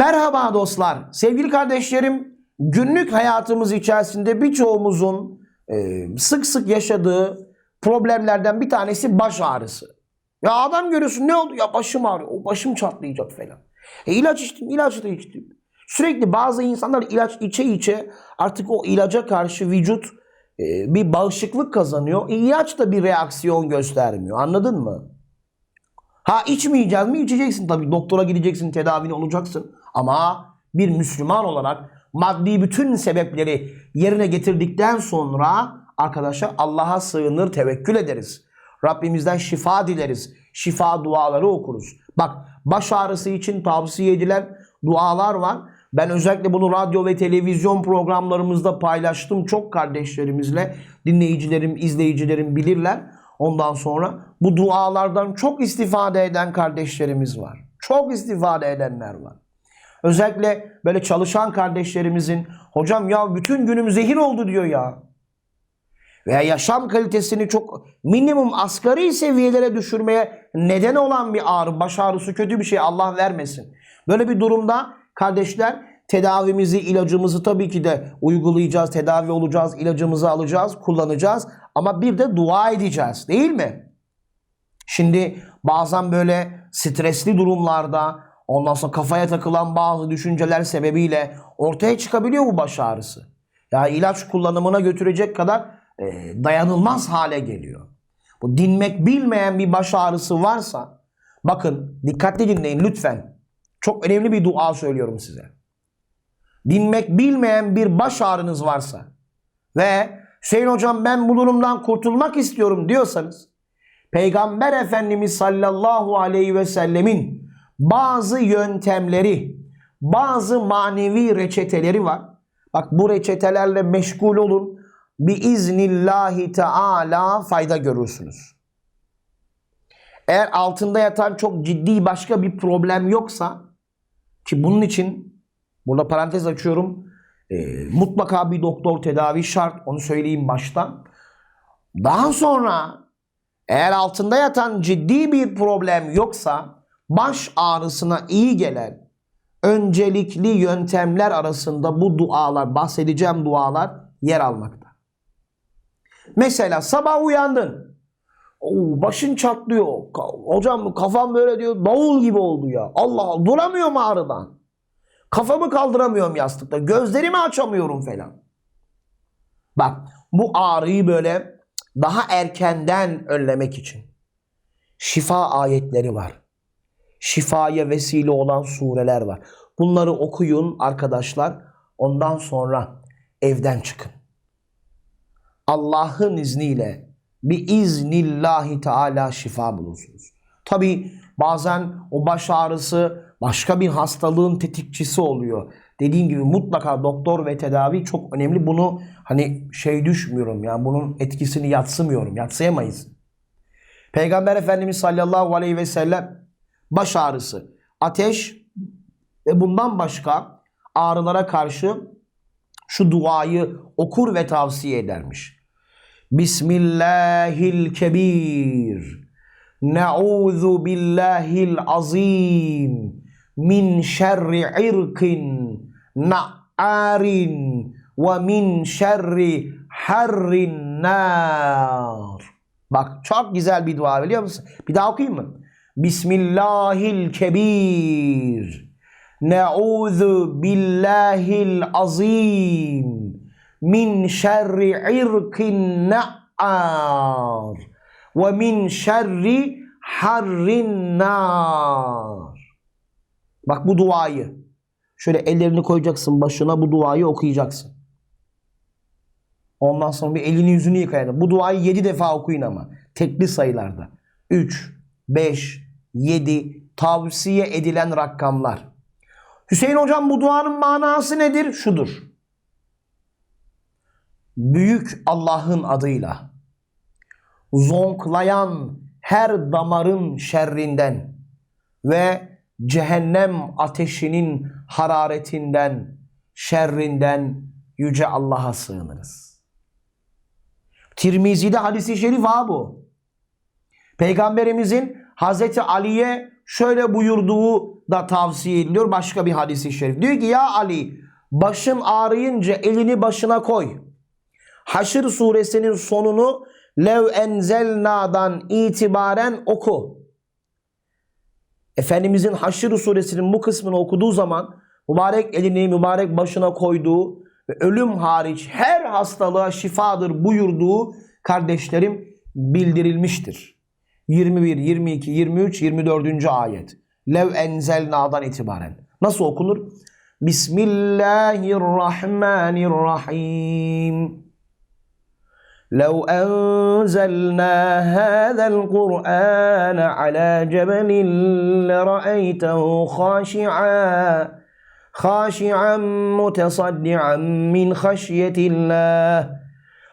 Merhaba dostlar, sevgili kardeşlerim. Günlük hayatımız içerisinde birçoğumuzun e, sık sık yaşadığı problemlerden bir tanesi baş ağrısı. Ya adam görüyorsun ne oldu? Ya başım ağrıyor, o başım çatlayacak falan. E ilaç içtim, ilaç da içtim. Sürekli bazı insanlar ilaç içe içe artık o ilaca karşı vücut e, bir bağışıklık kazanıyor. E, ilaç da bir reaksiyon göstermiyor. Anladın mı? Ha içmeyeceğiz mi? İçeceksin tabii. Doktora gideceksin, tedavini olacaksın. Ama bir Müslüman olarak maddi bütün sebepleri yerine getirdikten sonra arkadaşlar Allah'a sığınır, tevekkül ederiz. Rabbimizden şifa dileriz. Şifa duaları okuruz. Bak baş ağrısı için tavsiye edilen dualar var. Ben özellikle bunu radyo ve televizyon programlarımızda paylaştım. Çok kardeşlerimizle dinleyicilerim, izleyicilerim bilirler. Ondan sonra bu dualardan çok istifade eden kardeşlerimiz var. Çok istifade edenler var. Özellikle böyle çalışan kardeşlerimizin hocam ya bütün günüm zehir oldu diyor ya. Veya yaşam kalitesini çok minimum asgari seviyelere düşürmeye neden olan bir ağrı, baş ağrısı kötü bir şey Allah vermesin. Böyle bir durumda kardeşler tedavimizi, ilacımızı tabii ki de uygulayacağız, tedavi olacağız, ilacımızı alacağız, kullanacağız ama bir de dua edeceğiz değil mi? Şimdi bazen böyle stresli durumlarda ondan sonra kafaya takılan bazı düşünceler sebebiyle ortaya çıkabiliyor bu baş ağrısı. Ya ilaç kullanımına götürecek kadar e, dayanılmaz hale geliyor. Bu dinmek bilmeyen bir baş ağrısı varsa bakın dikkatli dinleyin lütfen. Çok önemli bir dua söylüyorum size. Dinmek bilmeyen bir baş ağrınız varsa ve Hüseyin hocam ben bu durumdan kurtulmak istiyorum diyorsanız Peygamber Efendimiz sallallahu aleyhi ve sellemin bazı yöntemleri, bazı manevi reçeteleri var. Bak bu reçetelerle meşgul olun. Bir iznillahi teala fayda görürsünüz. Eğer altında yatan çok ciddi başka bir problem yoksa ki bunun için burada parantez açıyorum. e, mutlaka bir doktor tedavi şart. Onu söyleyeyim baştan. Daha sonra eğer altında yatan ciddi bir problem yoksa baş ağrısına iyi gelen öncelikli yöntemler arasında bu dualar, bahsedeceğim dualar yer almakta. Mesela sabah uyandın. Oo, başın çatlıyor. Hocam kafam böyle diyor davul gibi oldu ya. Allah Allah duramıyorum ağrıdan. Kafamı kaldıramıyorum yastıkta. Gözlerimi açamıyorum falan. Bak bu ağrıyı böyle daha erkenden önlemek için şifa ayetleri var. Şifaya vesile olan sureler var. Bunları okuyun arkadaşlar. Ondan sonra evden çıkın. Allah'ın izniyle bir iznillahi teala şifa bulursunuz. Tabi bazen o baş ağrısı başka bir hastalığın tetikçisi oluyor. Dediğim gibi mutlaka doktor ve tedavi çok önemli. Bunu hani şey düşmüyorum yani bunun etkisini yatsımıyorum. Yatsıyamayız. Peygamber Efendimiz sallallahu aleyhi ve sellem baş ağrısı, ateş ve bundan başka ağrılara karşı şu duayı okur ve tavsiye edermiş. Bismillahil-Kebir. Ne'udhu billahil azim min şerri irkin na'arin ve min şerri harrin nar. Bak çok güzel bir dua biliyor musun? Bir daha okuyayım mı? Bismillahil-Kebir. Ne'udhu billahil azim min şerri irkin na'ar ve min şerri harrin nar. Bak bu duayı. Şöyle ellerini koyacaksın başına bu duayı okuyacaksın. Ondan sonra bir elini yüzünü yıkayın. Bu duayı 7 defa okuyun ama. Tekli sayılarda. 3, 5, 7 tavsiye edilen rakamlar. Hüseyin hocam bu duanın manası nedir? Şudur. Büyük Allah'ın adıyla zonklayan her damarın şerrinden ve cehennem ateşinin hararetinden, şerrinden yüce Allah'a sığınırız. Tirmizi'de hadisi şerif ha bu. Peygamberimizin Hazreti Ali'ye şöyle buyurduğu da tavsiye ediliyor başka bir hadisi şerif. Diyor ki ya Ali başın ağrıyınca elini başına koy. Haşr suresinin sonunu lev enzelna'dan itibaren oku. Efendimizin Haşr suresinin bu kısmını okuduğu zaman mübarek elini mübarek başına koyduğu ve ölüm hariç her hastalığa şifadır buyurduğu kardeşlerim bildirilmiştir. 21, 22, 23, 24. ayet. Lev enzelna'dan itibaren. Nasıl okunur? Bismillahirrahmanirrahim. لو أنزلنا هذا القرآن على جبل لرأيته خاشعا خاشعا متصدعا من خشية الله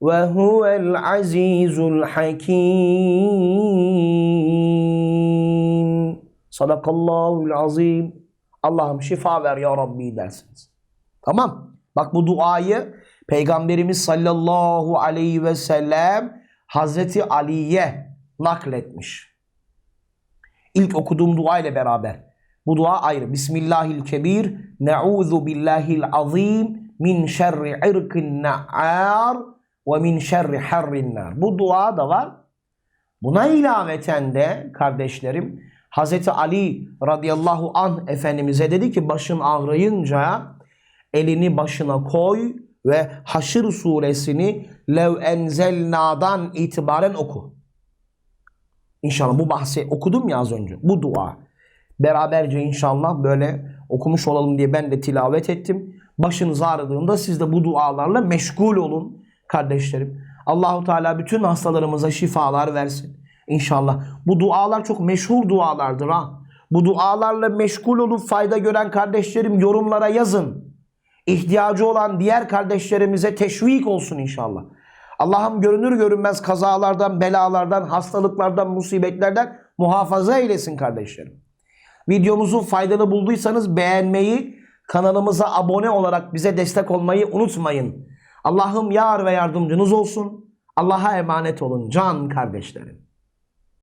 وهو العزيز الحكيم صدق الله العظيم Allah'ım şifa ver ya Rabbi dersiniz. Tamam. Bak bu duayı Peygamberimiz sallallahu aleyhi ve sellem Hazreti Ali'ye nakletmiş. İlk okuduğum dua ile beraber. Bu dua ayrı. Bismillahilkebir. Ne'udhu billahil azim min şerri irkin na'ar ve min şerri harrin. Bu dua da var. Buna ilaveten de kardeşlerim Hazreti Ali radıyallahu anh Efendimiz'e dedi ki başın ağrıyınca elini başına koy ve Haşr suresini lev enzelna'dan itibaren oku. İnşallah bu bahsi okudum ya az önce. Bu dua. Beraberce inşallah böyle okumuş olalım diye ben de tilavet ettim. Başınız ağrıdığında siz de bu dualarla meşgul olun kardeşlerim. Allahu Teala bütün hastalarımıza şifalar versin. İnşallah. Bu dualar çok meşhur dualardır ha. Bu dualarla meşgul olup fayda gören kardeşlerim yorumlara yazın. İhtiyacı olan diğer kardeşlerimize teşvik olsun inşallah. Allah'ım görünür görünmez kazalardan, belalardan, hastalıklardan, musibetlerden muhafaza eylesin kardeşlerim. Videomuzu faydalı bulduysanız beğenmeyi, kanalımıza abone olarak bize destek olmayı unutmayın. Allah'ım yar ve yardımcınız olsun. Allah'a emanet olun can kardeşlerim.